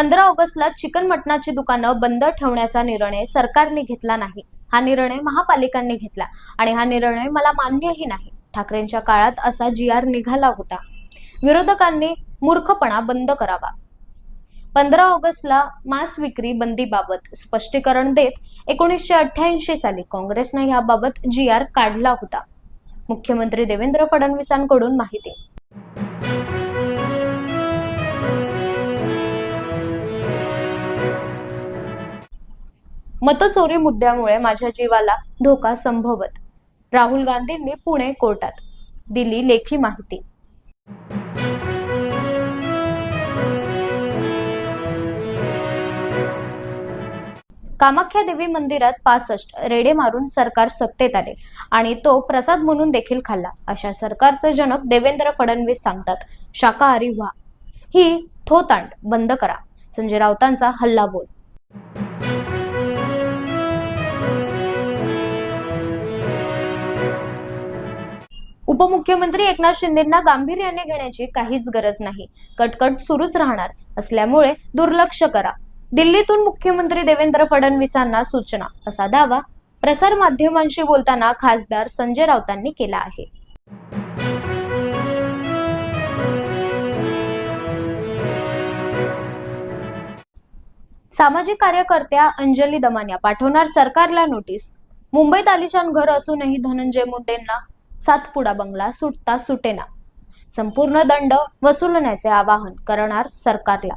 पंधरा ऑगस्टला चिकन मटणाची दुकानं बंद ठेवण्याचा निर्णय सरकारने घेतला नाही. हा निर्णय महापालिकांनी घेतला आणि हा निर्णय मला मान्यही नाही. ठाकरेंच्या काळात असा जी आर निघाला होता. विरोधकांनी मूर्खपणा बंद करावा. पंधरा ऑगस्टला मांस विक्री बंदीबाबत स्पष्टीकरण देत एकोणीसशे अठ्ठ्याऐंशी साली काँग्रेसने याबाबत जी आर काढला होता. मुख्यमंत्री देवेंद्र फडणवीसांकडून माहिती. मतचोरी मुद्द्यामुळे माझ्या जीवाला धोका संभवत. राहुल गांधींनी पुणे कोर्टात दिली लेखी माहिती. कामाख्या देवी मंदिरात पासष्ट रेडे मारून सरकार सत्तेत आले आणि तो प्रसाद म्हणून देखील खाल्ला. अशा सरकारचे जनक देवेंद्र फडणवीस सांगतात शाकाहारी व्हा. ही थोतांड बंद करा. संजय राऊतांचा हल्ला बोल. उपमुख्यमंत्री एकनाथ शिंदेंना गांभीर्याने घेण्याची काहीच गरज नाही. कटकट सुरूच राहणार असल्यामुळे दुर्लक्ष करा. दिल्लीतून मुख्यमंत्री देवेंद्र फडणवीसांना सूचना असा दावा प्रसार माध्यमांशी बोलताना खासदार संजय राऊतांनी केला आहे. सामाजिक कार्यकर्त्या अंजली दमानिया पाठवणार सरकारला नोटीस. मुंबईत आलिशान घर असूनही धनंजय मुंडेंना सातपुडा बंगला सुटता सुटेना. संपूर्ण दंड वसुलण्याचे आवाहन करणार सरकारला.